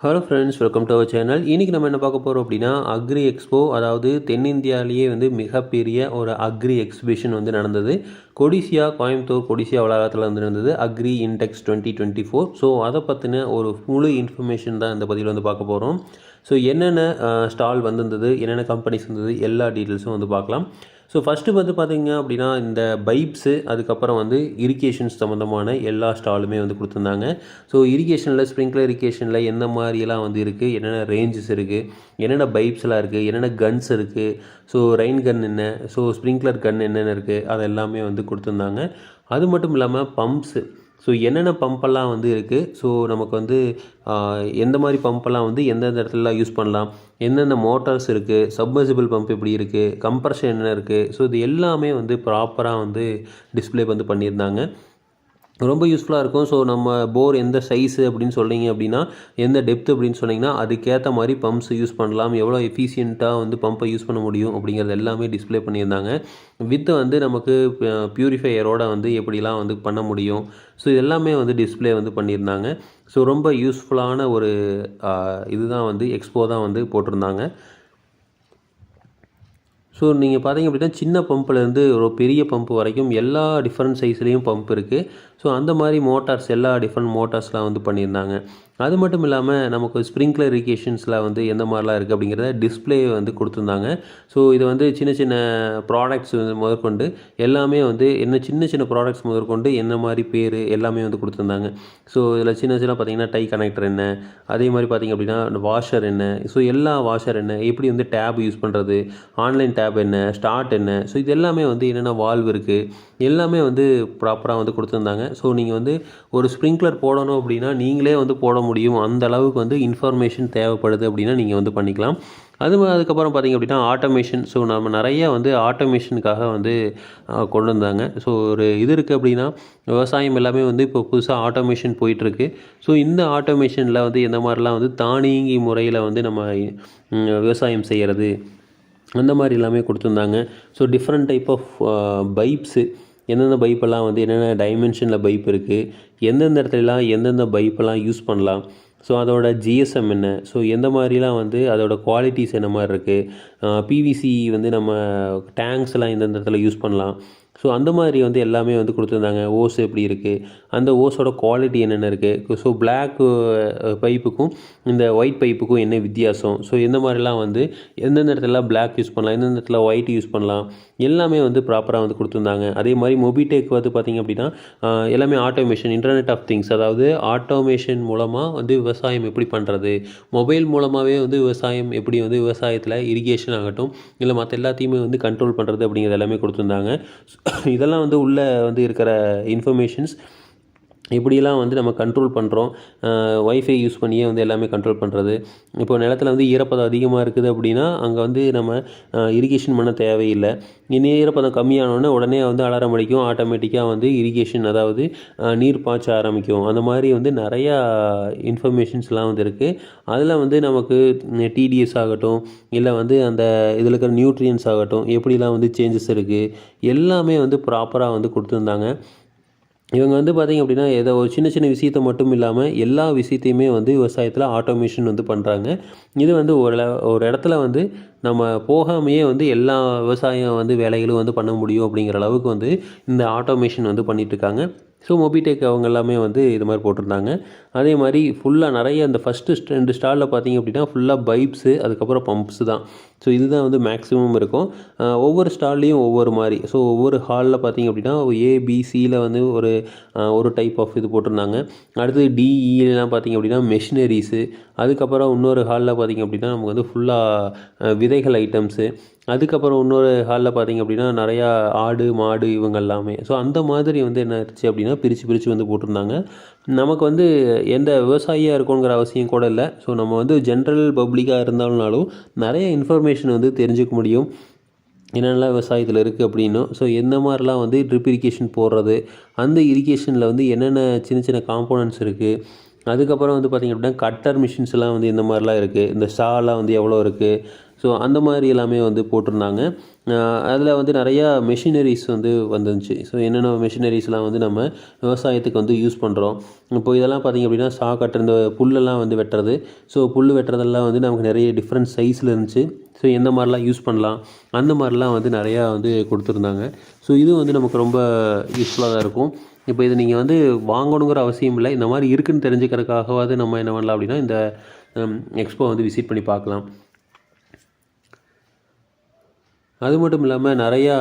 Hello friends welcome to our channel இன்றைக்கி நம்ம என்ன பார்க்க போகிறோம் அப்படின்னா அக்ரி எக்ஸ்போ அதாவது தென்னிந்தியாவிலேயே வந்து மிகப்பெரிய ஒரு அக்ரி எக்ஸிபிஷன் வந்து நடந்தது. கொடிசியா கோயம்புத்தூர் கொடிசியா வளாகத்தில் வந்து நடந்தது Agri Intex twenty twenty four so அதை பற்றின ஒரு முழு இன்ஃபர்மேஷன் தான் இந்த பதிவில் வந்து பார்க்க போகிறோம் ஸோ என்னென்ன ஸ்டால் வந்திருந்தது என்னென்ன கம்பெனிஸ் இருந்தது எல்லா டீட்டெயில்ஸும் வந்து பார்க்கலாம். ஸோ ஃபஸ்ட்டு வந்து பார்த்திங்க அப்படின்னா இந்த பைப்ஸு அதுக்கப்புறம் வந்து இரிகேஷன்ஸ் சம்மந்தமான எல்லா ஸ்டாலுமே வந்து கொடுத்துருந்தாங்க. ஸோ இரிகேஷனில் ஸ்ப்ரிங்க்லர் இரிகேஷனில் எந்த மாதிரியெல்லாம் வந்து இருக்குது என்னென்ன ரேஞ்சஸ் இருக்குது என்னென்ன பைப்ஸ்லாம் இருக்குது என்னென்ன கன்ஸ் இருக்குது ஸோ ரெயின் கன் என்ன ஸோ ஸ்ப்ரிங்க்லர் கன் என்னென்ன இருக்குது அது எல்லாமே வந்து கொடுத்துருந்தாங்க. அது மட்டும் இல்லாமல் பம்ப்ஸு ஸோ என்னென்ன பம்பெல்லாம் வந்து இருக்குது ஸோ நமக்கு வந்து எந்த மாதிரி பம்பெல்லாம் வந்து எந்தெந்த இடத்துலலாம் யூஸ் பண்ணலாம்? எந்தெந்த மோட்டார்ஸ் இருக்குது சப்மர்சிபிள் பம்ப் எப்படி இருக்குது கம்ப்ரஷன் என்ன இருக்குது ஸோ இது எல்லாமே வந்து ப்ராப்பராக வந்து டிஸ்ப்ளே வந்து பண்ணியிருந்தாங்க. ரொம்ப யூஸ்ஃபுல்லாக இருக்கும். ஸோ நம்ம போர் எந்த சைஸு அப்படின்னு சொன்னீங்க அப்படின்னா எந்த டெப்த் அப்படின்னு சொன்னீங்கன்னா அதுக்கேற்ற மாதிரி பம்ப்ஸ் யூஸ் பண்ணலாம். எவ்வளோ எஃபிஷியண்ட்டாக வந்து பம்பை யூஸ் பண்ண முடியும் அப்படிங்கிறது எல்லாமே டிஸ்ப்ளே பண்ணியிருந்தாங்க. வித்து வந்து நமக்கு ப்யூரிஃபையரோட வந்து எப்படிலாம் வந்து பண்ண முடியும். ஸோ இது எல்லாமே வந்து டிஸ்ப்ளே வந்து பண்ணியிருந்தாங்க. ஸோ ரொம்ப யூஸ்ஃபுல்லான ஒரு இதுதான் வந்து எக்ஸ்போ தான் வந்து போட்டிருந்தாங்க. ஸோ நீங்கள் பார்த்தீங்க அப்படின்னா சின்ன பம்ப்லேருந்து ஒரு பெரிய பம்ப் வரைக்கும் எல்லா டிஃப்ரெண்ட் சைஸ்லேயும் பம்ப் இருக்குது ஸோ அந்த மாதிரி மோட்டார்ஸ் எல்லா டிஃப்ரெண்ட் மோட்டார்ஸ்லாம் வந்து பண்ணியிருந்தாங்க. அது மட்டும் இல்லாமல் நமக்கு ஸ்ப்ரிங்க்லர் இரிகேஷன்ஸில் வந்து எந்த மாதிரிலாம் இருக்குது அப்படிங்கிறத டிஸ்ப்ளே வந்து கொடுத்துருந்தாங்க. ஸோ இது வந்து சின்ன சின்ன ப்ராடக்ட்ஸ் முதற்கொண்டு எல்லாமே வந்து என்ன சின்ன சின்ன ப்ராடக்ட்ஸ் முதற்கொண்டு என்ன மாதிரி பேர் எல்லாமே வந்து கொடுத்துருந்தாங்க. ஸோ இதில் சின்ன சின்ன பார்த்தீங்கன்னா டை கனெக்டர் என்ன அதே மாதிரி பார்த்தீங்க அப்படின்னா வாஷர் என்ன ஸோ எல்லா வாஷர் என்ன எப்படி வந்து டேப் யூஸ் பண்ணுறது ஆன்லைன் டேப் என்ன ஸ்டார்ட் என்ன ஸோ இது எல்லாமே வந்து என்னென்ன வால்வ் இருக்குது எல்லாமே வந்து ப்ராப்பராக வந்து கொடுத்துருந்தாங்க. ஸோ நீங்கள் வந்து ஒரு ஸ்ப்ரிங்க்லர் போடணும் அப்படின்னா நீங்களே வந்து போட முடியும். அந்த அளவுக்கு வந்து இன்ஃபர்மேஷன் தேவைப்படுது அப்படின்னா நீங்கள் வந்து பண்ணிக்கலாம். அது அதுக்கப்புறம் பார்த்தீங்க அப்படின்னா ஆட்டோமேஷன் ஸோ நம்ம நிறைய வந்து ஆட்டோமேஷனுக்காக வந்து கொண்டு வந்தாங்க. ஸோ ஒரு இது இருக்குது அப்படின்னா விவசாயம் எல்லாமே வந்து இப்போ புதுசாக ஆட்டோமேஷன் போயிட்டுருக்கு. ஸோ இந்த ஆட்டோமேஷனில் வந்து எந்த மாதிரிலாம் வந்து தானியங்கி முறையில் வந்து நம்ம விவசாயம் செய்கிறது அந்த மாதிரி எல்லாமே கொடுத்துருந்தாங்க. So different type of pipes எந்தெந்த பைப்பெல்லாம் வந்து என்னென்ன டைமென்ஷனில் பைப் இருக்குது எந்தெந்த இடத்துலலாம் எந்தெந்த பைப்பெல்லாம் யூஸ் பண்ணலாம். ஸோ அதோட ஜிஎஸ்எம் என்ன? ஸோ எந்த மாதிரிலாம் வந்து அதோட குவாலிட்டிஸ் என்ன மாதிரி இருக்குது பிவிசி வந்து நம்ம டேங்க்ஸ்லாம் எந்தெந்த இடத்துல யூஸ் பண்ணலாம்? ஸோ அந்த மாதிரி வந்து எல்லாமே வந்து கொடுத்துருந்தாங்க. ஓஸ் எப்படி இருக்குது அந்த ஓஸோட குவாலிட்டி என்னென்ன இருக்குது ஸோ பிளாக் பைப்புக்கும் uh, இந்த ஒயிட் பைப்புக்கும் என்ன வித்தியாசம்? ஸோ இந்த மாதிரிலாம் வந்து எந்தெந்த இடத்துல பிளாக் யூஸ் பண்ணலாம் எந்தெந்த இடத்துல ஒயிட் யூஸ் பண்ணலாம் எல்லாமே வந்து ப்ராப்பராக வந்து கொடுத்துருந்தாங்க. அதே மாதிரி மொபிடெக் வந்து பார்த்திங்க அப்படின்னா எல்லாமே ஆட்டோமேஷன் இன்டர்நெட் ஆஃப் திங்ஸ் அதாவது ஆட்டோமேஷன் மூலமாக வந்து விவசாயம் எப்படி பண்ணுறது மொபைல் மூலமாகவே வந்து விவசாயம் எப்படி வந்து விவசாயத்தில் இரிகேஷன் ஆகட்டும் இல்லை மற்ற எல்லாத்தையுமே வந்து கண்ட்ரோல் பண்ணுறது அப்படிங்கிறது எல்லாமே கொடுத்துருந்தாங்க. இதெல்லாம் வந்து உள்ளே வந்து இருக்கிற இன்ஃபர்மேஷன்ஸ் இப்படிலாம் வந்து நம்ம கண்ட்ரோல் பண்ணுறோம் ஒய்ஃபை யூஸ் பண்ணியே வந்து எல்லாமே கண்ட்ரோல் பண்ணுறது இப்போ நிலத்துல வந்து ஈரப்பதம் அதிகமாக இருக்குது அப்படின்னா அங்கே வந்து நம்ம இரிகேஷன் பண்ண தேவையில்லை. இனி ஈரப்பதம் கம்மியானோடனே உடனே வந்து அலாரம் அடிக்கும். ஆட்டோமேட்டிக்காக வந்து இரிகேஷன் அதாவது நீர் பாய்ச்ச ஆரம்பிக்கும். அந்த மாதிரி வந்து நிறையா இன்ஃபர்மேஷன்ஸ்லாம் வந்து இருக்குது அதில் வந்து நமக்கு டிடிஎஸ் ஆகட்டும் இல்லை வந்து அந்த இதில் இருக்கிற நியூட்ரியன்ஸ் ஆகட்டும் எப்படிலாம் வந்து சேஞ்சஸ் இருக்குது எல்லாமே வந்து ப்ராப்பராக வந்து கொடுத்துருந்தாங்க. இவங்க வந்து பார்த்திங்க அப்படின்னா ஏதோ ஒரு சின்ன சின்ன விஷயத்தை மட்டும் இல்லாமல் எல்லா விஷயத்தையுமே வந்து விவசாயத்தில் ஆட்டோமேஷன் வந்து பண்ணுறாங்க இது வந்து ஒரு ஒரு இடத்துல வந்து நம்ம போகாமையே வந்து எல்லா விவசாயம் வந்து வேலைகளும் வந்து பண்ண முடியும் அப்படிங்கிற அளவுக்கு வந்து இந்த ஆட்டோமேஷன் வந்து பண்ணிகிட்ருக்காங்க ஸோ மொபிடெக் அவங்க எல்லாமே வந்து இது மாதிரி போட்டிருந்தாங்க. அதே மாதிரி ஃபுல்லாக நிறைய அந்த ஃபஸ்ட்டு ரெண்டு ஸ்டாலில் பார்த்தீங்க அப்படின்னா ஃபுல்லாக பைப்ஸு அதுக்கப்புறம் பம்ப்ஸு தான். ஸோ இதுதான் வந்து மேக்ஸிமம் இருக்கும். ஒவ்வொரு ஸ்டால்லையும் ஒவ்வொரு மாதிரி. ஸோ ஒவ்வொரு ஹாலில் பார்த்தீங்க அப்படின்னா ஏபிசியில் வந்து ஒரு ஒரு டைப் ஆஃப் இது போட்டிருந்தாங்க. அடுத்து டிஇலாம் e பார்த்தீங்க அப்படின்னா மெஷினரிஸு அதுக்கப்புறம் இன்னொரு ஹாலில் பார்த்தீங்க அப்படின்னா நமக்கு வந்து ஃபுல்லாக விதைகள் ஐட்டம்ஸு அதுக்கப்புறம் இன்னொரு ஹாலில் பார்த்தீங்க அப்படின்னா நிறையா ஆடு மாடு இவங்க எல்லாமே. ஸோ அந்த மாதிரி வந்து என்ன ஆச்சு அப்படின்னா பிரித்து பிரித்து வந்து போட்டிருந்தாங்க. நமக்கு வந்து எந்த விவசாயியாக இருக்கணுங்கிற அவசியம் கூட இல்லை. ஸோ நம்ம வந்து ஜென்ரல் பப்ளிக்காக இருந்தாலும்னாலும் நிறைய இன்ஃபர்மேஷன் வந்து தெரிஞ்சுக்க முடியும். என்னென்னலாம் விவசாயத்தில் இருக்குது அப்படின்னும் ஸோ எந்த மாதிரிலாம் வந்து ட்ரிப் இரிகேஷன் போடுறது அந்த இரிகேஷனில் வந்து என்னென்ன சின்ன சின்ன காம்போனன்ட்ஸ் இருக்குது அதுக்கப்புறம் வந்து பார்த்திங்க அப்படின்னா கட்டர் மிஷின்ஸ்லாம் வந்து இந்த மாதிரிலாம் இருக்குது இந்த ஷாலாம் வந்து எவ்வளோ இருக்குது ஸோ அந்த மாதிரி எல்லாமே வந்து போட்டிருந்தாங்க. அதில் வந்து நிறையா மெஷினரிஸ் வந்து வந்துருந்துச்சு. ஸோ என்னென்ன மெஷினரிஸ்லாம் வந்து நம்ம விவசாயத்துக்கு வந்து யூஸ் பண்ணுறோம் இப்போ இதெல்லாம் பார்த்திங்க அப்படின்னா சா கட்டுற இந்த புல்லெல்லாம் வந்து வெட்டுறது. ஸோ புல் வெட்டுறதெல்லாம் வந்து நமக்கு நிறைய டிஃப்ரெண்ட் சைஸில் இருந்துச்சு. ஸோ எந்த மாதிரிலாம் யூஸ் பண்ணலாம்? அந்த மாதிரிலாம் வந்து நிறையா வந்து கொடுத்துருந்தாங்க. ஸோ இது வந்து நமக்கு ரொம்ப யூஸ்ஃபுல்லாக தான் இருக்கும். இப்போ இது நீங்கள் வந்து வாங்கணுங்கிற அவசியம் இல்லை. இந்த மாதிரி இருக்குதுன்னு தெரிஞ்சுக்கிறதுக்காகவாது நம்ம என்ன பண்ணலாம் அப்படின்னா இந்த எக்ஸ்போ வந்து விசிட் பண்ணி பார்க்கலாம். அது மட்டும் இல்லாமல் நிறையா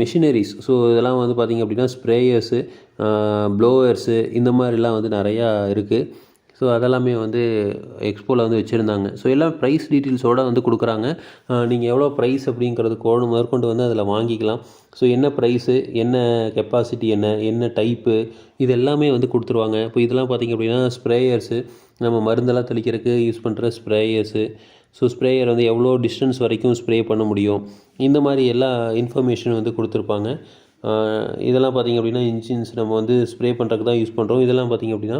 மிஷினரிஸ் ஸோ இதெல்லாம் வந்து பார்த்திங்க அப்படின்னா ஸ்ப்ரேயர்ஸு ப்ளோவர்ஸு இந்த மாதிரிலாம் வந்து நிறையா இருக்குது ஸோ அதெல்லாமே வந்து எக்ஸ்போவில் வந்து வச்சுருந்தாங்க. ஸோ எல்லாம் ப்ரைஸ் டீட்டெயில்ஸோடு வந்து கொடுக்குறாங்க. நீங்கள் எவ்வளோ ப்ரைஸ் அப்படிங்கிறது கோடு முதற்கொண்டு வந்து அதில் வாங்கிக்கலாம். ஸோ என்ன ப்ரைஸு என்ன கெப்பாசிட்டி என்ன என்ன டைப்பு இது எல்லாமே வந்து கொடுத்துருவாங்க. இப்போ இதெல்லாம் பார்த்திங்க அப்படின்னா ஸ்ப்ரேயர்ஸு நம்ம மருந்தெல்லாம் தெளிக்கிறதுக்கு யூஸ் பண்ணுற ஸ்ப்ரேயர்ஸு ஸோ ஸ்ப்ரேயர் வந்து எவ்வளோ டிஸ்டன்ஸ் வரைக்கும் ஸ்ப்ரே பண்ண முடியும்? இந்த மாதிரி எல்லா இன்ஃபர்மேஷன் வந்து கொடுத்துருப்பாங்க. இதெல்லாம் பார்த்திங்க அப்படின்னா இன்ஜின்ஸ் நம்ம வந்து ஸ்ப்ரே பண்ணுறதுக்கு தான் யூஸ் பண்ணுறோம் இதெல்லாம் பார்த்திங்க அப்படின்னா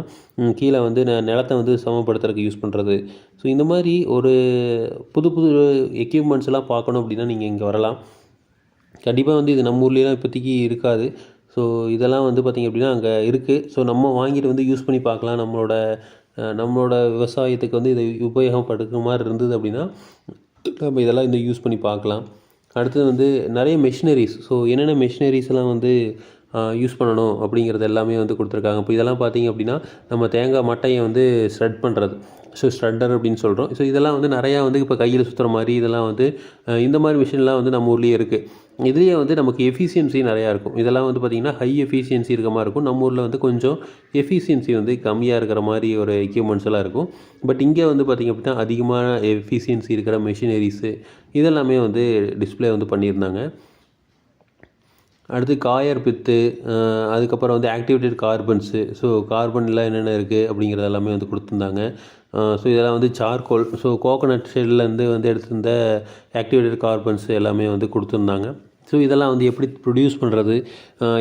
கீழே வந்து ந நிலத்தை வந்து சமப்படுத்துறதுக்கு யூஸ் பண்ணுறது ஸோ இந்த மாதிரி ஒரு புது புது எக்யூப்மெண்ட்ஸ் எல்லாம் பார்க்கணும் அப்படின்னா நீங்கள் இங்கே வரலாம். கண்டிப்பாக வந்து இது நம்ம ஊர்லேலாம் இப்போதைக்கு இருக்காது. ஸோ இதெல்லாம் வந்து பார்த்திங்க அப்படின்னா அங்கே இருக்குது ஸோ நம்ம வாங்கிட்டு வந்து யூஸ் பண்ணி பார்க்கலாம். நம்மளோட நம்மளோட விவசாயத்துக்கு வந்து இதை உபயோகப்படுத்துகிற மாதிரி இருந்தது அப்படின்னா நம்ம இதெல்லாம் இந்த யூஸ் பண்ணி பார்க்கலாம். அடுத்தது வந்து நிறைய மெஷினரிஸ் ஸோ என்னென்ன மிஷினரிஸ்லாம் வந்து யூஸ் பண்ணணும் அப்படிங்கிறது எல்லாமே வந்து கொடுத்துருக்காங்க. இப்போ இதெல்லாம் பார்த்திங்க அப்படின்னா நம்ம தேங்காய் மட்டையை வந்து ஸ்ப்ரெட் பண்ணுறது ஸோ ஸ்ட்ரட்டர் அப்படின்னு சொல்கிறோம் ஸோ இதெல்லாம் வந்து நிறையா வந்து இப்போ கையில் சுற்றுற மாதிரி இதெல்லாம் வந்து இந்த மாதிரி மிஷின்லாம் வந்து நம்ம ஊர்லேயே இருக்குது இதுலேயே வந்து நமக்கு எஃபிஷியன்சி நிறையா இருக்கும். இதெல்லாம் வந்து பார்த்திங்கன்னா ஹை எஃபிஷியன்சி இருக்க மாதிரி இருக்கும். நம்ம ஊரில் வந்து கொஞ்சம் எஃபிஷியன்சி வந்து கம்மியாக இருக்கிற மாதிரி ஒரு எக்யூப்மெண்ட்ஸ் எல்லாம் இருக்கும். பட் இங்கே வந்து பார்த்திங்க அப்படின்னா அதிகமான எஃபிஷியன்சி இருக்கிற மிஷினரிஸு இதெல்லாமே வந்து டிஸ்பிளே வந்து பண்ணியிருந்தாங்க. அடுத்து காயர் பித்து அதுக்கப்புறம் வந்து ஆக்டிவேட்டட் கார்பன்ஸு ஸோ கார்பன்லாம் என்னென்ன இருக்குது அப்படிங்கிறது எல்லாமே வந்து கொடுத்துருந்தாங்க. ஸோ இதெல்லாம் வந்து சார்கோல் ஸோ கோகோனட் ஷெல்லேருந்து வந்து எடுத்திருந்த ஆக்டிவேட்டட் கார்பன்ஸ் எல்லாமே வந்து கொடுத்துருந்தாங்க. ஸோ இதெல்லாம் வந்து எப்படி ப்ரொடியூஸ் பண்ணுறது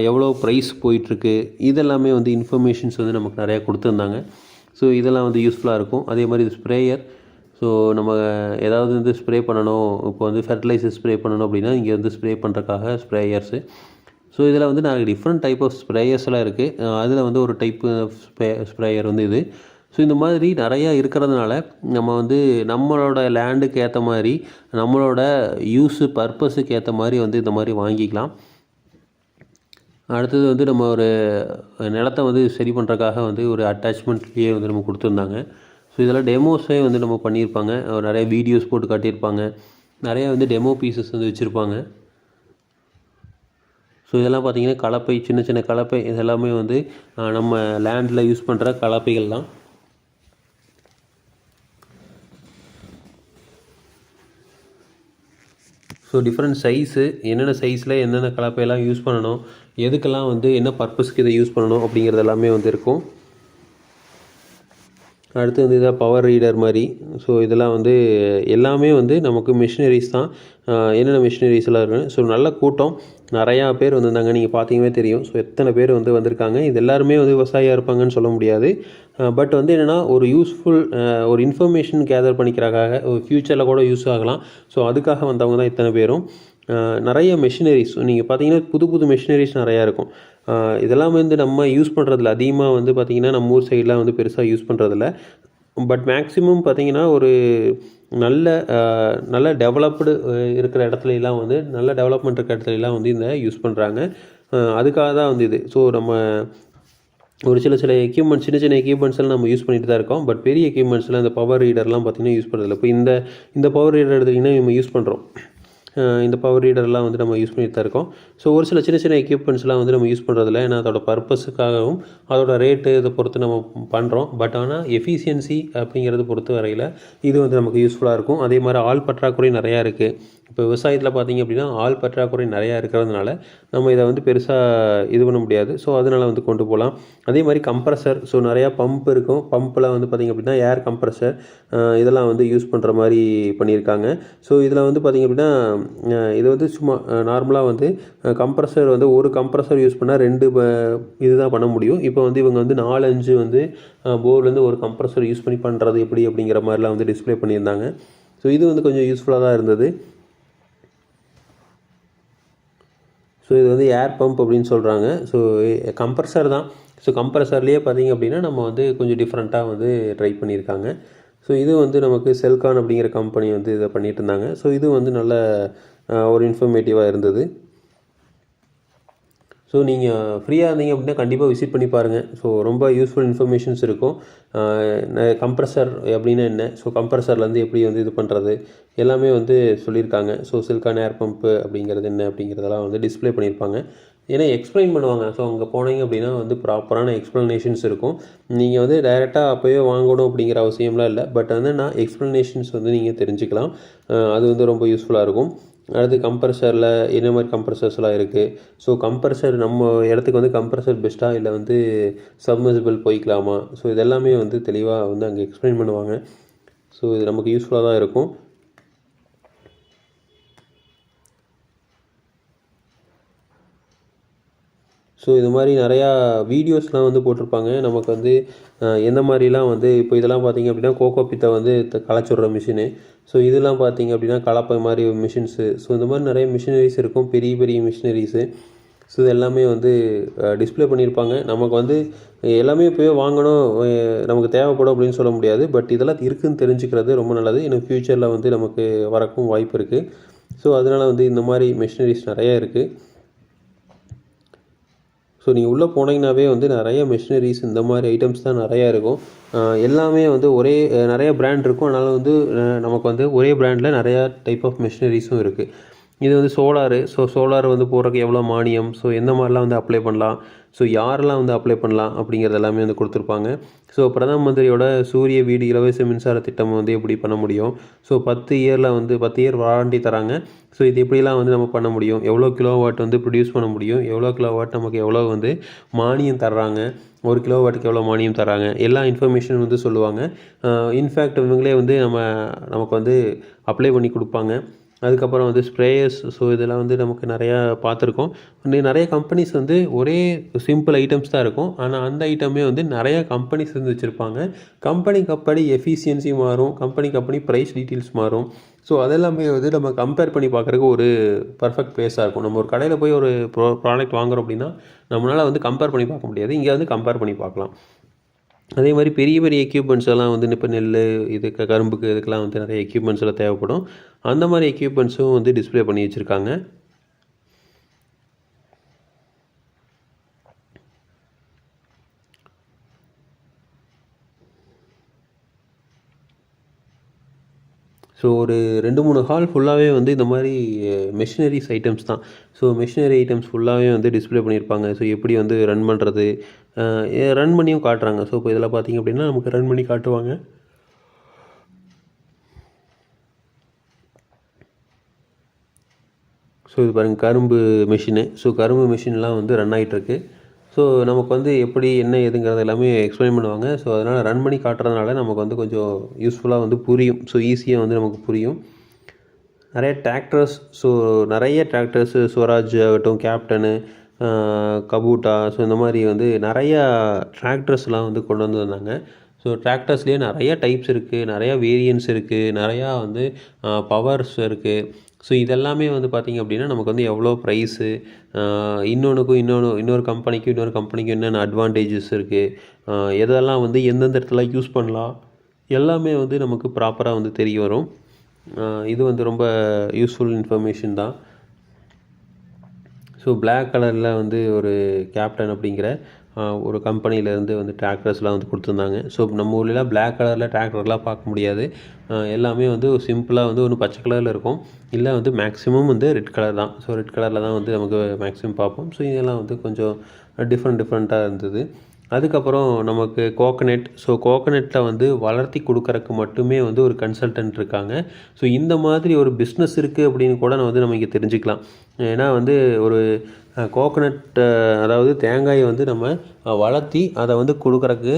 எவ்வளோ ப்ரைஸ் போயிட்டுருக்கு இதெல்லாமே வந்து இன்ஃபர்மேஷன்ஸ் வந்து நமக்கு நிறையா கொடுத்துருந்தாங்க. ஸோ இதெல்லாம் வந்து யூஸ்ஃபுல்லாக இருக்கும். அதே மாதிரி இது ஸ்ப்ரேயர் ஸோ நம்ம ஏதாவது வந்து ஸ்ப்ரே பண்ணணும் இப்போ வந்து ஃபெர்டிலைசர் ஸ்ப்ரே பண்ணணும் அப்படின்னா இங்கே வந்து ஸ்ப்ரே பண்ணுறக்காக ஸ்ப்ரேயர்ஸு ஸோ இதில் வந்து நிறைய டிஃப்ரெண்ட் டைப் ஆஃப் ஸ்ப்ரேயர்ஸ்லாம் இருக்குது அதில் வந்து ஒரு டைப்பு ஸ்ப்ரே ஸ்ப்ரேயர் வந்து இது. ஸோ இந்த மாதிரி நிறையா இருக்கிறதுனால நம்ம வந்து நம்மளோட லேண்டுக்கு ஏற்ற மாதிரி நம்மளோட யூஸு பர்பஸுக்கு ஏற்ற மாதிரி வந்து இந்த மாதிரி வாங்கிக்கலாம். அடுத்தது வந்து நம்ம ஒரு நிலத்தை வந்து சரி பண்ணுறக்காக வந்து ஒரு அட்டாச்மெண்ட்லேயே வந்து நம்ம கொடுத்துருந்தாங்க. ஸோ இதெல்லாம் டெமோஸே வந்து நம்ம பண்ணியிருப்பாங்க. நிறைய வீடியோஸ் போட்டு காட்டியிருப்பாங்க. நிறையா வந்து டெமோ பீசஸ் வந்து வச்சுருப்பாங்க. ஸோ இதெல்லாம் பார்த்திங்கன்னா கலப்பை சின்ன சின்ன கலப்பை இதெல்லாமே வந்து நம்ம லேண்டில் யூஸ் பண்ணுற கலப்பைகள் தான் ஸோ டிஃப்ரெண்ட் சைஸு என்னென்ன சைஸில் என்னென்ன கலப்பையெல்லாம் யூஸ் பண்ணணும் எதுக்கெல்லாம் வந்து என்ன பர்பஸ்க்கு இதை யூஸ் பண்ணணும் அப்படிங்கிறது எல்லாமே வந்து இருக்கும். அடுத்து வந்து இதாக பவர் ரீடர் மாதிரி. ஸோ இதெல்லாம் வந்து எல்லாமே வந்து நமக்கு மிஷினரிஸ் தான். என்னென்ன மிஷினரிஸ் எல்லாம் இருக்குன்னு. ஸோ நல்ல கூட்டம். நிறையா பேர் வந்திருந்தாங்க. நீங்கள் பார்த்தீங்கவே தெரியும். ஸோ எத்தனை பேர் வந்து வந்திருக்காங்க. இது எல்லாருமே வந்து விவசாயியாக இருப்பாங்கன்னு சொல்ல முடியாது. பட் வந்து என்னென்னா ஒரு யூஸ்ஃபுல் ஒரு இன்ஃபர்மேஷன் கேதர் பண்ணிக்கிறக்காக ஒரு ஃப்யூச்சரில் கூட யூஸ் ஆகலாம். ஸோ அதுக்காக வந்தவங்க தான் இத்தனை பேரும். நிறைய மெஷினரிஸ் நீங்கள் பார்த்தீங்கன்னா புது புது மெஷினரிஸ் நிறையா இருக்கும். இதெல்லாம் வந்து நம்ம யூஸ் பண்ணுறதில்ல அதிகமாக வந்து பார்த்திங்கன்னா நம்ம ஊர் சைடெலாம் வந்து பெருசாக யூஸ் பண்ணுறதில்ல பட் மேக்ஸிமம் பார்த்திங்கன்னா ஒரு நல்ல நல்ல டெவலப்டு இருக்கிற இடத்துலலாம் வந்து நல்ல டெவலப்மெண்ட் இருக்கிற இடத்துலலாம் வந்து இந்த யூஸ் பண்ணுறாங்க அதுக்காக தான் வந்து இது. ஸோ நம்ம ஒரு சில சில எக்யூப்மெண்ட்ஸ் சின்ன சின்ன எக்யூப்மெண்ட்ஸ்லாம் நம்ம யூஸ் பண்ணிட்டு தான் இருக்கோம். பட் பெரிய எக்யூப்மெண்ட்ஸ்லாம் இந்த பவர் ரீடர்லாம் பார்த்திங்கன்னா யூஸ் பண்ணுறதில்ல இப்போ இந்த இந்த பவர் ரீடர் எடுத்திங்கன்னா நம்ம யூஸ் பண்ணுறோம் இந்த பவர் ரீடர்லாம் வந்து நம்ம யூஸ் பண்ணிட்டு தான் இருக்கோம். ஸோ ஒரு சில சின்ன சின்ன எக்யூப்மெண்ட்ஸ்லாம் வந்து நம்ம யூஸ் பண்ணுறதில்ல ஏன்னா அதோட பர்பஸுக்காகவும் அதோட ரேட்டு இதை பொறுத்து நம்ம பண்ணுறோம் பட் ஆனால் எஃபிஷியன்சி அப்படிங்கிறது பொறுத்த வரையில் இது வந்து நமக்கு யூஸ்ஃபுல்லாக இருக்கும். அதே மாதிரி ஆள் பற்றாக்குறை நிறையா இருக்குது இப்போ விவசாயத்தில் பார்த்திங்க அப்படின்னா ஆள் பற்றாக்குறை நிறையா இருக்கிறதுனால நம்ம இதை வந்து பெருசாக இது பண்ண முடியாது. ஸோ அதனால் வந்து கொண்டு போகலாம். அதே மாதிரி கம்ப்ரஸர் ஸோ நிறையா பம்ப் இருக்கும். பம்பில் வந்து பார்த்திங்க அப்படின்னா ஏர் கம்ப்ரஸர் இதெல்லாம் வந்து யூஸ் பண்ணுற மாதிரி பண்ணியிருக்காங்க. ஸோ இதில் வந்து பார்த்திங்க அப்படின்னா இது வந்து சும்மா நார்மலாக வந்து கம்ப்ரஸர் வந்து ஒரு கம்ப்ரஸர் யூஸ் பண்ணால் ரெண்டு இதுதான் பண்ண முடியும். இப்போ வந்து இவங்க வந்து நாலஞ்சு வந்து போர்லேருந்து ஒரு கம்ப்ரஸர் யூஸ் பண்ணி பண்ணுறது எப்படி அப்படிங்கிற மாதிரிலாம் வந்து டிஸ்பிளே பண்ணியிருந்தாங்க. ஸோ இது வந்து கொஞ்சம் யூஸ்ஃபுல்லாக தான் இருந்தது. ஸோ இது வந்து ஏர் பம்ப் அப்படின்னு சொல்கிறாங்க ஸோ கம்ப்ரஸர் தான். ஸோ கம்ப்ரஸர்லேயே பார்த்தீங்க அப்படின்னா நம்ம வந்து கொஞ்சம் டிஃப்ரெண்ட்டாக வந்து ட்ரை பண்ணியிருக்காங்க. ஸோ இது வந்து நமக்கு செல்கான் அப்படிங்கிற கம்பெனி வந்து இதை பண்ணிகிட்டு இருந்தாங்க. ஸோ இது வந்து நல்ல ஒரு இன்ஃபர்மேட்டிவாக இருந்தது. ஸோ நீங்கள் ஃப்ரீயாக இருந்தீங்க அப்படின்னா கண்டிப்பாக விசிட் பண்ணி பாருங்கள் ஸோ ரொம்ப யூஸ்ஃபுல் இன்ஃபர்மேஷன்ஸ் இருக்கும். கம்ப்ரஸர் அப்படின்னா என்ன? ஸோ கம்ப்ரஸர்லேருந்து எப்படி வந்து இது பண்ணுறது எல்லாமே வந்து சொல்லியிருக்காங்க. ஸோ சில்கான் ஏர் பம்ப்பு அப்படிங்கிறது என்ன அப்படிங்கிறதெல்லாம் வந்து டிஸ்ப்ளே பண்ணியிருப்பாங்க. ஏன்னா எக்ஸ்பிளைன் பண்ணுவாங்க. ஸோ அங்கே போனீங்க அப்படின்னா வந்து ப்ராப்பரான எக்ஸ்ப்ளனேஷன்ஸ் இருக்கும். நீங்கள் வந்து டைரெக்டாக அப்போயே வாங்கணும் அப்படிங்கிற அவசியம்லாம் இல்லை. பட் வந்து நான் எக்ஸ்ப்ளனேஷன்ஸ் வந்து நீங்கள் தெரிஞ்சுக்கலாம். அது வந்து ரொம்ப யூஸ்ஃபுல்லாக இருக்கும். அடுத்து கம்ப்ரஸரில் என்ன மாதிரி கம்ப்ரஸர்ஸ்லாம் இருக்குது ஸோ கம்ப்ரஸர் நம்ம இடத்துக்கு வந்து கம்ப்ரஸர் பெஸ்ட்டாக இல்லை வந்து சப்மர்சிபிள் போய்க்கலாமா? ஸோ இதெல்லாமே வந்து தெளிவாக வந்து அங்கே எக்ஸ்பிளைன் பண்ணுவாங்க. ஸோ இது நமக்கு யூஸ்ஃபுல்லாக தான் இருக்கும். ஸோ இது மாதிரி நிறையா வீடியோஸ்லாம் வந்து போட்டிருப்பாங்க. நமக்கு வந்து எந்த மாதிரிலாம் வந்து இப்போ இதெல்லாம் பார்த்தீங்க அப்படின்னா கோகோ பித்தை வந்து த- களைச்சுடுற மிஷினு ஸோ இதெல்லாம் பார்த்தீங்க அப்படின்னா கலப்பை மாதிரி மிஷின்ஸு ஸோ இந்த மாதிரி நிறைய மிஷினரிஸ் இருக்கும். பெரிய பெரிய மிஷினரிஸு ஸோ இது எல்லாமே வந்து டிஸ்ப்ளே பண்ணியிருப்பாங்க. நமக்கு வந்து எல்லாமே போய் வாங்கணும். நமக்கு தேவைப்படும் அப்படின்னு சொல்ல முடியாது. பட் இதெல்லாம் இருக்குதுன்னு தெரிஞ்சுக்கிறது ரொம்ப நல்லது. இன்னும் ஃப்யூச்சரில் வந்து நமக்கு வரக்கும் வாய்ப்பு இருக்குது ஸோ அதனால் வந்து இந்த மாதிரி மிஷினரிஸ் நிறையா இருக்குது ஸோ நீங்கள் உள்ளே போனீங்கன்னாவே வந்து நிறைய மிஷினரிஸ் இந்த மாதிரி ஐட்டம்ஸ் தான் நிறையா இருக்கும். எல்லாமே வந்து ஒரே நிறைய பிராண்ட் இருக்கும். அதனால் வந்து நமக்கு வந்து ஒரே பிராண்டில் நிறையா டைப் ஆஃப் மிஷினரிஸும் இருக்குது இது வந்து சோலாரு. ஸோ சோலார் வந்து போடுறதுக்கு எவ்வளோ மானியம்? ஸோ எந்த மாதிரிலாம் வந்து அப்ளை பண்ணலாம்? ஸோ யாரெல்லாம் வந்து அப்ளை பண்ணலாம் அப்படிங்கிறது எல்லாமே வந்து கொடுத்துருப்பாங்க. ஸோ பிரதம மந்திரியோட சூரிய வீடு இலவச மின்சார திட்டம் வந்து எப்படி பண்ண முடியும்? ஸோ பத்து இயரில் வந்து பத்து இயர் வாரண்டி தராங்க. ஸோ இது எப்படிலாம் வந்து நம்ம பண்ண முடியும்? எவ்வளோ கிலோ வாட் வந்து ப்ரொடியூஸ் பண்ண முடியும்? எவ்வளோ கிலோ வாட் நமக்கு எவ்வளோ வந்து மானியம் தர்றாங்க? ஒரு கிலோ வாட்டுக்கு எவ்வளோ மானியம் தராங்க எல்லா இன்ஃபர்மேஷன் வந்து சொல்லுவாங்க. இன்ஃபேக்ட் இவங்களே வந்து நம்ம நமக்கு வந்து அப்ளை பண்ணி கொடுப்பாங்க. அதுக்கப்புறம் வந்து ஸ்ப்ரேயர்ஸ் ஸோ இதெல்லாம் வந்து நமக்கு நிறையா பார்த்துருக்கோம். நிறைய கம்பெனிஸ் வந்து ஒரே சிம்பிள் ஐட்டம்ஸ் தான் இருக்கும். ஆனால் அந்த ஐட்டமே வந்து நிறையா கம்பெனிஸ் வந்து வச்சுருப்பாங்க. கம்பெனி கம்பெனி எஃபிஷியன்சி மாறும். கம்பெனி கம்பெனி ப்ரைஸ் டீட்டெயில்ஸ் மாறும். ஸோ அதெல்லாமே வந்து நம்ம கம்பேர் பண்ணி பார்க்குறக்கு ஒரு பர்ஃபெக்ட் பிளேஸாக இருக்கும். நம்ம ஒரு கடையில் போய் ஒரு ப்ரோ ப்ராடக்ட் வாங்குறோம் அப்படின்னா நம்மளால் வந்து கம்பேர் பண்ணி பார்க்க முடியாது. இங்கே வந்து கம்பேர் பண்ணி பார்க்கலாம். அதே மாதிரி பெரிய பெரிய எக்யூப்மெண்ட்ஸ் எல்லாம் வந்து இப்போ நெல் இதுக்கு கரும்புக்கு இதுக்கெல்லாம் வந்து நிறைய எக்யூப்மெண்ட்ஸ் எல்லாம் தேவைப்படும். அந்த மாதிரி எக்யூப்மெண்ட்ஸும் வந்து டிஸ்ப்ளே பண்ணி வச்சுருக்காங்க. ஸோ ஒரு ரெண்டு மூணு ஹால் ஃபுல்லாகவே வந்து இந்த மாதிரி மெஷினரிஸ் ஐட்டம்ஸ் தான். ஸோ மெஷினரி ஐட்டம்ஸ் ஃபுல்லாகவே வந்து டிஸ்ப்ளே பண்ணியிருப்பாங்க. ஸோ எப்படி வந்து ரன் பண்ணுறது ரன் பண்ணியும் காட்டுறாங்க. ஸோ இப்போ இதெல்லாம் பார்த்தீங்க அப்படின்னா நமக்கு ரன் பண்ணி காட்டுவாங்க. ஸோ இது பாருங்கள் கரும்பு மிஷினு ஸோ கரும்பு மிஷின்லாம் வந்து ரன் ஆகிட்டுருக்கு ஸோ நமக்கு வந்து எப்படி என்ன எதுங்கிறது எல்லாமே எக்ஸ்பிளைன் பண்ணுவாங்க. ஸோ அதனால் ரன் பண்ணி காட்டுறதுனால நமக்கு வந்து கொஞ்சம் யூஸ்ஃபுல்லாக வந்து புரியும். ஸோ ஈஸியாக வந்து நமக்கு புரியும். நிறைய டிராக்டர்ஸ் ஸோ நிறைய டிராக்டர்ஸு ஸ்வராஜ் ஆகட்டும் கேப்டனு கபூட்டா ஸோ இந்த மாதிரி வந்து நிறையா டிராக்டர்ஸ்லாம் வந்து கொண்டு வந்து வந்தாங்க. ஸோ டிராக்டர்ஸ்லேயே நிறைய டைப்ஸ் இருக்குது நிறையா வேரியன்ஸ் இருக்குது நிறையா வந்து பவர்ஸ் இருக்குது ஸோ இதெல்லாமே வந்து பார்த்திங்க அப்படின்னா நமக்கு வந்து எவ்வளோ ப்ரைஸு இன்னொன்றுக்கும் இன்னொன்று இன்னொரு கம்பெனிக்கும் இன்னொரு கம்பெனிக்கும் என்னென்ன அட்வான்டேஜஸ் இருக்குது எதெல்லாம் வந்து எந்தெந்த இடத்துல யூஸ் பண்ணலாம் எல்லாமே வந்து நமக்கு ப்ராப்பராக வந்து தெரிய வரும். இது வந்து ரொம்ப யூஸ்ஃபுல் இன்ஃபர்மேஷன் தான். ஸோ பிளாக் கலரில் வந்து ஒரு கேப்டன் அப்படிங்கிற ஒரு கம்பெனிலேருந்து வந்து டிராக்டர்ஸ்லாம் வந்து கொடுத்துருந்தாங்க. ஸோ நம்ம ஊர்லலாம் பிளாக் கலரில் டிராக்டர்லாம் பார்க்க முடியாது. எல்லாமே வந்து சிம்பிளாக வந்து ஒன்று பச்சை கலரில் இருக்கும். இல்லை வந்து மேக்ஸிமம் வந்து ரெட் கலர் தான். ஸோ ரெட் கலரில் தான் வந்து நமக்கு மேக்ஸிமம் பார்ப்போம். ஸோ இதெல்லாம் வந்து கொஞ்சம் டிஃப்ரெண்ட் டிஃப்ரெண்ட்டாக இருந்தது. அதுக்கப்புறம் நமக்கு கோகனட் ஸோ கோகனட்டில் வந்து வளர்த்தி கொடுக்கறக்கு மட்டுமே வந்து ஒரு கன்சல்டன்ட் இருக்காங்க. ஸோ இந்த மாதிரி ஒரு பிஸ்னஸ் இருக்குது அப்படின்னு கூட நான் வந்து நம்ம இங்கே தெரிஞ்சுக்கலாம். ஏன்னா வந்து ஒரு கோகனட் அதாவது தேங்காயை வந்து நம்ம வளர்த்தி அதை வந்து கொடுக்குறக்கு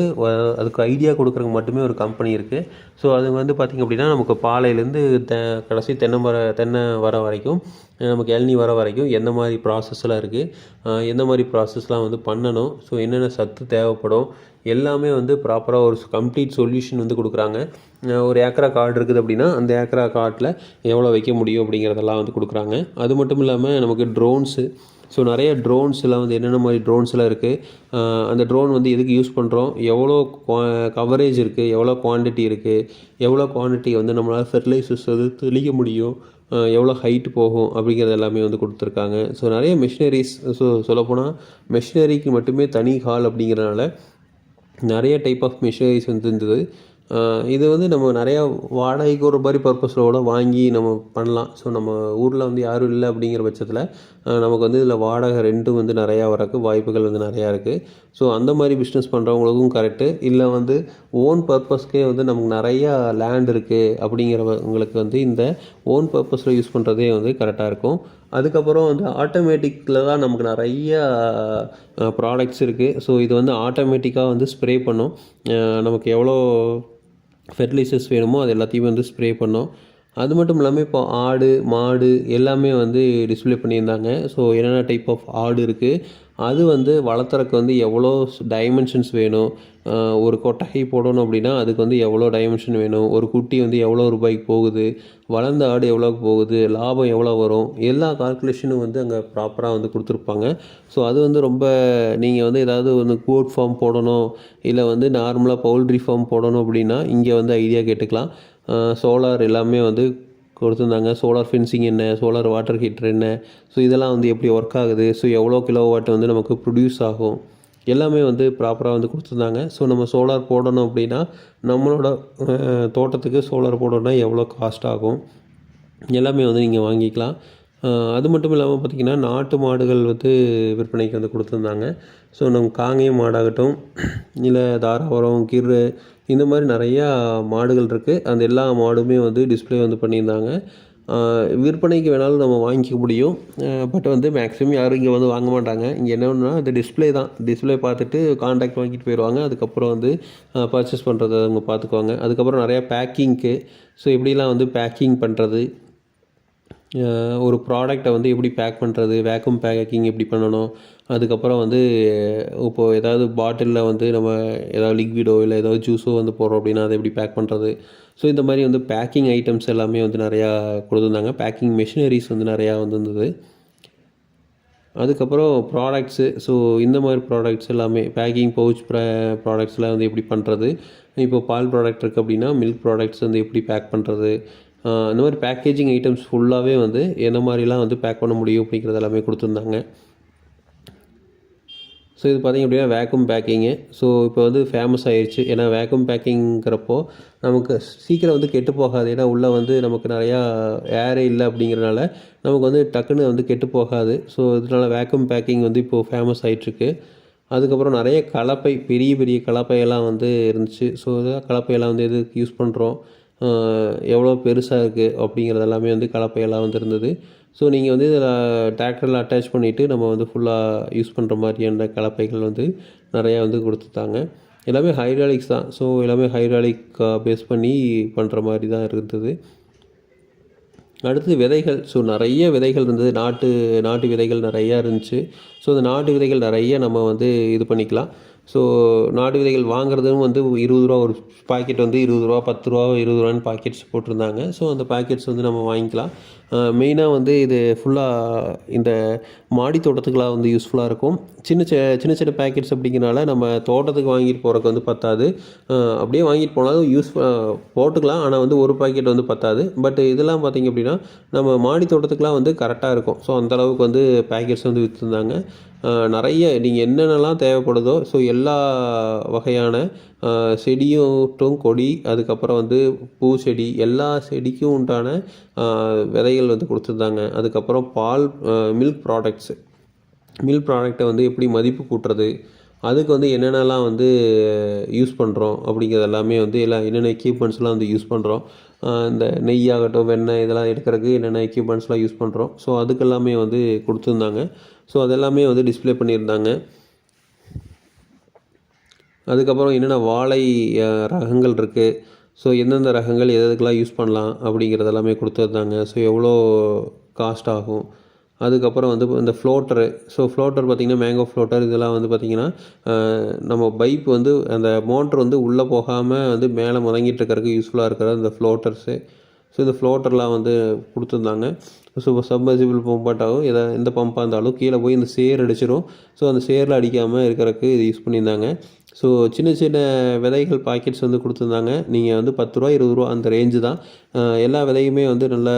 அதுக்கு ஐடியா கொடுக்குறக்கு மட்டுமே ஒரு கம்பெனி இருக்குது ஸோ அது வந்து பார்த்திங்க அப்படின்னா நமக்கு பாலையிலேருந்து தெ கடைசி தென்னை மர தென்னை வர வரைக்கும் நமக்கு இளநீ வர வரைக்கும் எந்த மாதிரி ப்ராசஸ்லாம் இருக்குது எந்த மாதிரி ப்ராசஸ்லாம் வந்து பண்ணணும்? ஸோ என்னென்ன சத்து தேவைப்படும்? எல்லாமே வந்து ப்ராப்பராக ஒரு கம்ப்ளீட் சொல்யூஷன் வந்து கொடுக்குறாங்க. ஒரு ஏக்கரா கார்டு இருக்குது அப்படின்னா அந்த ஏக்கரா காட்டில் எவ்வளோ வைக்க முடியும் அப்படிங்கிறதெல்லாம் வந்து கொடுக்குறாங்க. அது மட்டும் இல்லாமல் நமக்கு ட்ரோன்ஸு ஸோ நிறைய ட்ரோன்ஸ் எல்லாம் வந்து என்னென்ன மாதிரி ட்ரோன்ஸ்லாம் இருக்குது அந்த ட்ரோன் வந்து எதுக்கு யூஸ் பண்ணுறோம் எவ்வளோ கவரேஜ் இருக்குது எவ்வளோ குவாண்டிட்டி இருக்குது எவ்வளோ குவாண்டிட்டி வந்து நம்மளால் ஃபெர்டிலைசர்ஸ் வந்து தெளிக்க முடியும்? எவ்வளோ ஹைட் போகும்? அப்படிங்கிறது எல்லாமே வந்து கொடுத்துருக்காங்க. ஸோ நிறைய மிஷினரிஸ் ஸோ சொல்லப்போனால் மிஷினரிக்கு மட்டுமே தனி ஹால் அப்படிங்கிறனால நிறைய டைப் ஆஃப் மிஷினரிஸ் வந்து இருந்தது. இது வந்து நம்ம நிறையா வாடகைக்கு ஒரு மாதிரி பர்பஸில் கூட வாங்கி நம்ம பண்ணலாம். ஸோ நம்ம ஊரில் வந்து யாரும் இல்லை அப்படிங்கிற பட்சத்தில் நமக்கு வந்து இதில் வாடகை ரெண்டும் வந்து நிறையா வரக்கு வாய்ப்புகள் வந்து நிறையா இருக்குது ஸோ அந்த மாதிரி பிஸ்னஸ் பண்ணுறவங்களுக்கும் கரெக்டு இல்லை வந்து ஓன் பர்பஸ்க்கே வந்து நமக்கு நிறையா லேண்ட் இருக்குது அப்படிங்கிறவங்களுக்கு வந்து இந்த ஓன் பர்பஸில் யூஸ் பண்ணுறதே வந்து கரெக்டாக இருக்கும். அதுக்கப்புறம் வந்து ஆட்டோமேட்டிக்கில் தான் நமக்கு நிறைய ப்ராடக்ட்ஸ் இருக்குது ஸோ இது வந்து ஆட்டோமேட்டிக்காக வந்து ஸ்ப்ரே பண்ணும். நமக்கு எவ்வளோ ஃபெர்டிலைசர்ஸ் வேணுமோ அது எல்லாத்தையுமே வந்து ஸ்ப்ரே பண்ணோம். அது மட்டும் இல்லாமல் இப்போ ஆடு மாடு எல்லாமே வந்து டிஸ்ப்ளே பண்ணியிருந்தாங்க. ஸோ என்னென்ன டைப் ஆஃப் ஆடு இருக்குது அது வந்து வளர்த்துறக்கு வந்து எவ்வளோ டைமென்ஷன்ஸ் வேணும்? ஒரு கொட்டகை போடணும் அப்படின்னா அதுக்கு வந்து எவ்வளோ டைமென்ஷன் வேணும்? ஒரு குட்டி வந்து எவ்வளோ ரூபாய்க்கு போகுது? வளர்ந்த ஆடு எவ்வளோக்கு போகுது? லாபம் எவ்வளோ வரும்? எல்லா கால்குலேஷனும் வந்து அங்கே ப்ராப்பராக வந்து கொடுத்துருப்பாங்க. ஸோ அது வந்து ரொம்ப நீங்கள் வந்து ஏதாவது ஒன்று கோட் ஃபார்ம் போடணும் இல்லை வந்து நார்மலாக பவுல்ட்ரி ஃபார்ம் போடணும் அப்படின்னா இங்கே வந்து ஐடியா கேட்டுக்கலாம். சோலார் எல்லாமே வந்து கொடுத்துருந்தாங்க. சோலார் ஃபென்சிங் என்ன? சோலார் வாட்டர் ஹீட்டர் என்ன? ஸோ இதெல்லாம் வந்து எப்படி ஒர்க் ஆகுது? ஸோ எவ்வளோ கிலோ வாட் வந்து நமக்கு ப்ரொடியூஸ் ஆகும்? எல்லாமே வந்து ப்ராப்பராக வந்து கொடுத்துருந்தாங்க. ஸோ நம்ம சோலார் போடணும் அப்படின்னா நம்மளோட தோட்டத்துக்கு சோலார் போடணும்னா எவ்வளோ காஸ்ட் ஆகும்? எல்லாமே வந்து நீங்கள் வாங்கிக்கலாம். அது மட்டும் இல்லாமல் பார்த்திங்கன்னா நாட்டு மாடுகள் வந்து விற்பனைக்கு வந்து கொடுத்துருந்தாங்க. ஸோ நம்ம காங்கேயம் மாடாகட்டும் இல்லை தாராபுரம் கிரு இந்த மாதிரி நிறையா மாடுகள் இருக்குது அந்த எல்லா மாடுமே வந்து டிஸ்ப்ளே வந்து பண்ணியிருந்தாங்க. விற்பனைக்கு வேணாலும் நம்ம வாங்கிக்க முடியும். பட் வந்து மேக்ஸிமம் யாரும் இங்கே வந்து வாங்க மாட்டாங்க. இங்கே என்ன ஒன்றுனா இது டிஸ்ப்ளே தான். டிஸ்பிளே பார்த்துட்டு காண்டாக்ட் வாங்கிட்டு போயிடுவாங்க அதுக்கப்புறம் வந்து பர்ச்சேஸ் பண்ணுறது அவங்க பார்த்துக்குவாங்க. அதுக்கப்புறம் நிறையா பேக்கிங்க்கு ஸோ எப்படிலாம் வந்து பேக்கிங் பண்ணுறது ஒரு ப்ராடக்டை வந்து எப்படி பேக் பண்ணுறது வேக்யூம் பேக்கிங் எப்படி பண்ணணும்? அதுக்கப்புறம் வந்து இப்போது ஏதாவது பாட்டிலில் வந்து நம்ம ஏதாவது லிக்விடோ இல்லை ஏதாவது ஜூஸோ வந்து போடுறோம் அப்படின்னா அதை எப்படி பேக் பண்ணுறது ஸோ இந்த மாதிரி வந்து பேக்கிங் ஐட்டம்ஸ் எல்லாமே வந்து நிறையா கொடுத்துருந்தாங்க. பேக்கிங் மெஷினரிஸ் வந்து நிறையா வந்துருந்தது. அதுக்கப்புறம் ப்ராடக்ட்ஸு ஸோ இந்த மாதிரி ப்ராடக்ட்ஸ் எல்லாமே பேக்கிங் பவுச் ப்ராடக்ட்ஸ்லாம் வந்து எப்படி பண்ணுறது இப்போ பால் ப்ராடக்ட் இருக்குது அப்படின்னா மில்க் ப்ராடக்ட்ஸ் வந்து எப்படி பேக் பண்ணுறது இந்த மாதிரி பேக்கேஜிங் ஐட்டம்ஸ் ஃபுல்லாகவே வந்து என்ன மாதிரிலாம் வந்து பேக் பண்ண முடியும் அப்படிங்கிறது எல்லாமே கொடுத்துருந்தாங்க. ஸோ இது பார்த்திங்க அப்படின்னா வேக்யூம் பேக்கிங்கு ஸோ இப்போ வந்து ஃபேமஸ் ஆயிடுச்சு ஏன்னா வேக்யூம் பேக்கிங்கிறப்போ நமக்கு சீக்கிரம் வந்து கெட்டு போகாது. ஏன்னா உள்ளே வந்து நமக்கு நிறையா ஏரே இல்லை அப்படிங்கிறனால நமக்கு வந்து டக்குன்னு வந்து கெட்டு போகாது. ஸோ இதனால வேக்யூம் பேக்கிங் வந்து இப்போது ஃபேமஸ் ஆகிட்டுருக்கு அதுக்கப்புறம் நிறைய கலப்பை பெரிய பெரிய கலப்பையெல்லாம் வந்து இருந்துச்சு. ஸோ கலப்பையெல்லாம் வந்து எதுக்கு யூஸ் பண்ணுறோம் எவ்வளோ பெருசாக இருக்குது அப்படிங்கிறது எல்லாமே வந்து கலப்பையெல்லாம் வந்து இருந்தது. ஸோ நீங்கள் வந்து இதில் டிராக்டரில் அட்டாச் பண்ணிவிட்டு நம்ம வந்து ஃபுல்லாக யூஸ் பண்ணுற மாதிரியான கலப்பைகள் வந்து நிறையா வந்து கொடுத்துட்டாங்க. எல்லாமே ஹைட்ராலிக்ஸ் தான். ஸோ எல்லாமே ஹைட்ராலிக் பேஸ் பண்ணி பண்ணுற மாதிரி தான் இருந்தது. அடுத்து விதைகள். ஸோ நிறைய விதைகள் இருந்தது. நாட்டு நாட்டு விதைகள் நிறையா இருந்துச்சு. ஸோ அந்த நாட்டு விதைகள் நிறைய நம்ம வந்து இது பண்ணிக்கலாம். ஸோ நாட்டு விதைகள் வாங்குறதும் வந்து இருபது ரூபா ஒரு பாக்கெட் வந்து இருபது ரூபா பத்து ரூபா இருபது ரூபான்னு பாக்கெட்ஸ் போட்டிருந்தாங்க. ஸோ அந்த பாக்கெட்ஸ் வந்து நம்ம வாங்கிக்கலாம். மெயினாக வந்து இது ஃபுல்லாக இந்த மாடி தோட்டத்துக்கெலாம் வந்து யூஸ்ஃபுல்லாக இருக்கும். சின்ன சி சின்ன சின்ன பேக்கெட்ஸ் அப்படிங்கிறனால நம்ம தோட்டத்துக்கு வாங்கிட்டு போகிறக்கு வந்து பத்தாது. அப்படியே வாங்கிட்டு போனாலும் யூஸ் போட்டுக்கலாம். ஆனால் வந்து ஒரு பாக்கெட் வந்து பத்தாது. பட் இதெல்லாம் பார்த்திங்க அப்படின்னா நம்ம மாடி தோட்டத்துக்குலாம் வந்து கரெக்டாக இருக்கும். ஸோ அந்தளவுக்கு வந்து பேக்கெட்ஸ் வந்து விற்றுருந்தாங்க நிறைய நீங்கள் என்னென்னலாம் தேவைப்படுதோ ஸோ எல்லா வகையான செடியும் கொடி அதுக்கப்புறம் வந்து பூ செடி எல்லா செடிக்கும் உண்டான விதைகள் வந்து கொடுத்துருந்தாங்க. அதுக்கப்புறம் பால் மில்க் ப்ராடக்ட்ஸு மில்க் ப்ராடக்ட்டை வந்து எப்படி மதிப்பு கூட்டுறது அதுக்கு வந்து என்னென்னலாம் வந்து யூஸ் பண்ணுறோம் அப்படிங்கிறது எல்லாமே வந்து எல்லாம் என்னென்ன எக்யூப்மெண்ட்ஸ்லாம் வந்து யூஸ் பண்ணுறோம் இந்த நெய் ஆகட்டும் வெண்ணெய் இதெல்லாம் எடுக்கிறதுக்கு என்னென்ன எக்யூப்மெண்ட்ஸ்லாம் யூஸ் பண்ணுறோம் ஸோ அதுக்கெல்லாமே வந்து கொடுத்துருந்தாங்க. ஸோ அதெல்லாமே வந்து டிஸ்ப்ளே பண்ணியிருந்தாங்க. அதுக்கப்புறம் என்னென்ன வாழை ரகங்கள் இருக்குது ஸோ எந்தெந்த ரகங்கள் எதுக்கெல்லாம் யூஸ் பண்ணலாம் அப்படிங்கிறது எல்லாமே கொடுத்துருந்தாங்க. ஸோ எவ்வளோ காஸ்ட் ஆகும்? அதுக்கப்புறம் வந்து இந்த ஃப்ளோட்டரு ஸோ ஃப்ளோட்டர் பார்த்திங்கன்னா மேங்கோ ஃப்ளோட்டர் இதெல்லாம் வந்து பார்த்திங்கன்னா நம்ம பைப் வந்து அந்த மோட்ரு வந்து உள்ளே போகாமல் வந்து மேலே முதங்கிட்டு இருக்கிறதுக்கு யூஸ்ஃபுல்லாக இருக்கிற அந்த ஃப்ளோட்டர்ஸு ஸோ இந்த ஃப்ளோட்டர்லாம் வந்து கொடுத்துருந்தாங்க. ஸோ சப்மர்சிபிள் பம்பாட்டாகவும் எதா எந்த பம்பாக இருந்தாலும் கீழே போய் இந்த சேர் அடிச்சிடும் ஸோ அந்த சேரில் அடிக்காமல் இருக்கிறதுக்கு இது யூஸ் பண்ணியிருந்தாங்க. ஸோ சின்ன சின்ன விதைகள் பாக்கெட்ஸ் வந்து கொடுத்துருந்தாங்க. நீங்கள் வந்து பத்து ரூபா இருபது ரூபா அந்த ரேஞ்சு தான். எல்லா விதையுமே வந்து நல்ல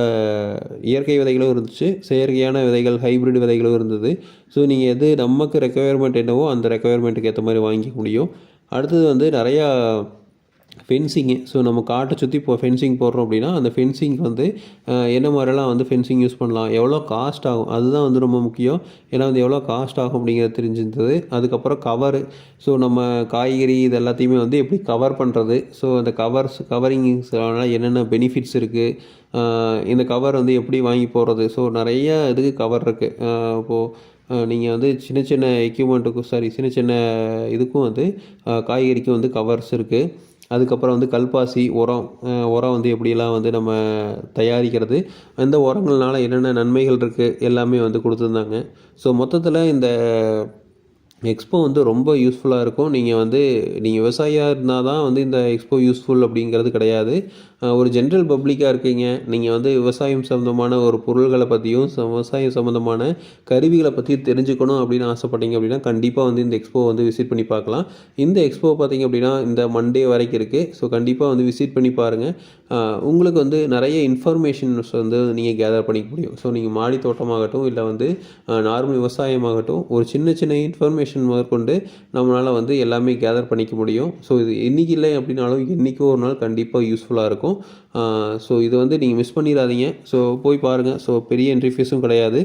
இயற்கை விதைகளும் இருந்துச்சு. செயற்கையான விதைகள் ஹைப்ரிட் விதைகளும் இருந்தது. ஸோ நீங்கள் எது நமக்கு ரெக்குயர்மெண்ட் என்னவோ அந்த ரெக்குயர்மெண்ட்டுக்கு ஏற்ற மாதிரி வாங்கிக்க முடியும். அடுத்தது வந்து நிறையா ஃபென்சிங்கு ஸோ நம்ம காட்டை சுற்றி இப்போ ஃபென்சிங் போடுறோம் அப்படின்னா அந்த ஃபென்சிங் வந்து என்ன மாதிரிலாம் வந்து ஃபென்சிங் யூஸ் பண்ணலாம் எவ்வளோ காஸ்ட் ஆகும் அதுதான் வந்து ரொம்ப முக்கியம். ஏன்னா வந்து எவ்வளோ காஸ்ட் ஆகும் அப்படிங்கிறது தெரிஞ்சிருந்தது. அதுக்கப்புறம் கவரு ஸோ நம்ம காய்கறி இது எல்லாத்தையுமே வந்து எப்படி கவர் பண்ணுறது ஸோ அந்த கவர்ஸ் கவரிங்ஸ்னால என்னென்ன பெனிஃபிட்ஸ் இருக்குது இந்த கவர் வந்து எப்படி வாங்கி போடுறது? ஸோ நிறைய இதுக்கு கவர் இருக்குது இப்போது நீங்கள் வந்து சின்ன சின்ன எக்யூப்மெண்ட்டுக்கும் சாரி சின்ன சின்ன இதுக்கும் வந்து காய்கறிக்கும் வந்து கவர்ஸ் இருக்குது அதுக்கப்புறம் வந்து கல்பாசி உரம் உரம் வந்து எப்படியெல்லாம் வந்து நம்ம தயாரிக்கிறது அந்த உரங்கள்னால என்னென்ன நன்மைகள் இருக்குது எல்லாமே வந்து கொடுத்துருந்தாங்க. ஸோ மொத்தத்தில் இந்த எக்ஸ்போ வந்து ரொம்ப யூஸ்ஃபுல்லாக இருக்கும். நீங்கள் வந்து நீங்கள் விவசாயியாக இருந்தால் தான் வந்து இந்த எக்ஸ்போ யூஸ்ஃபுல் அப்படிங்கிறது கிடையாது. ஒரு ஜென்ரல் பப்ளிக்காக இருக்கீங்க. நீங்கள் வந்து விவசாயம் சம்மந்தமான ஒரு பொருள்களை பற்றியும் ச- விவசாயம் சம்மந்தமான கருவிகளை பற்றியும் தெரிஞ்சுக்கணும் அப்படின்னு ஆசைப்பட்டீங்க அப்படின்னா கண்டிப்பாக வந்து இந்த எக்ஸ்போ வந்து விசிட் பண்ணி பார்க்கலாம். இந்த எக்ஸ்போ பார்த்தீங்க அப்படின்னா இந்த மண்டே வரைக்கும் இருக்குது ஸோ கண்டிப்பாக வந்து விசிட் பண்ணி பாருங்கள் உங்களுக்கு வந்து நிறைய இன்ஃபர்மேஷன்ஸ் வந்து நீங்கள் கேதர் பண்ணிக்க முடியும். ஸோ நீங்கள் மாடி தோட்டமாகட்டும் இல்லை வந்து நார்மல் விவசாயமாகட்டும் ஒரு சின்ன சின்ன இன்ஃபர்மேஷன் முதற்கொண்டு நம்மளால் வந்து எல்லாமே கேதர் பண்ணிக்க முடியும். ஸோ இது இன்றைக்கி இல்லை அப்படின்னாலும் என்றைக்கோ ஒரு நாள் கண்டிப்பாக யூஸ்ஃபுல்லாக இருக்கும். இருக்கும். ஸோ இது வந்து நீங்கள் மிஸ் பண்ணிடாதீங்க. ஸோ போய் பாருங்கள் ஸோ பெரிய என்ட்ரி ஃபீஸும் கிடையாது.